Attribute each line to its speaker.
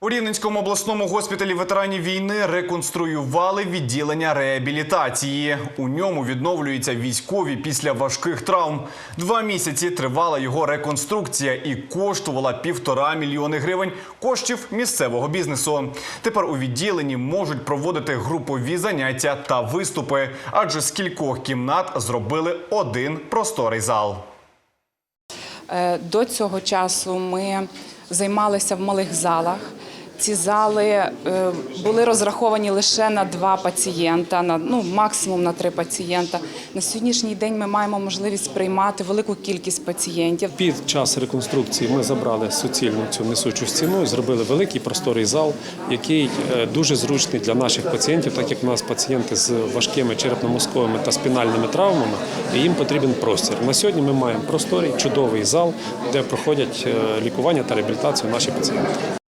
Speaker 1: У Рівненському обласному госпіталі ветеранів війни реконструювали відділення реабілітації. У ньому відновлюються військові після важких травм. Два місяці тривала його реконструкція і коштувала півтора мільйони гривень коштів місцевого бізнесу. Тепер у відділенні можуть проводити групові заняття та виступи, адже з кількох кімнат зробили один просторий зал.
Speaker 2: Е, До цього часу ми займалися в малих залах. Ці зали е, були розраховані лише на два пацієнта, на ну максимум на три пацієнта. На сьогоднішній день ми маємо можливість приймати велику кількість пацієнтів.
Speaker 3: Під час реконструкції ми забрали суцільну цю несучу стіну і зробили великий просторий зал, який е, дуже зручний для наших пацієнтів, так як у нас пацієнти з важкими черепно-мозковими та спінальними травмами, і їм потрібен простір. На сьогодні ми маємо просторий, чудовий зал, де проходять е, лікування та реабілітацію наші пацієнти.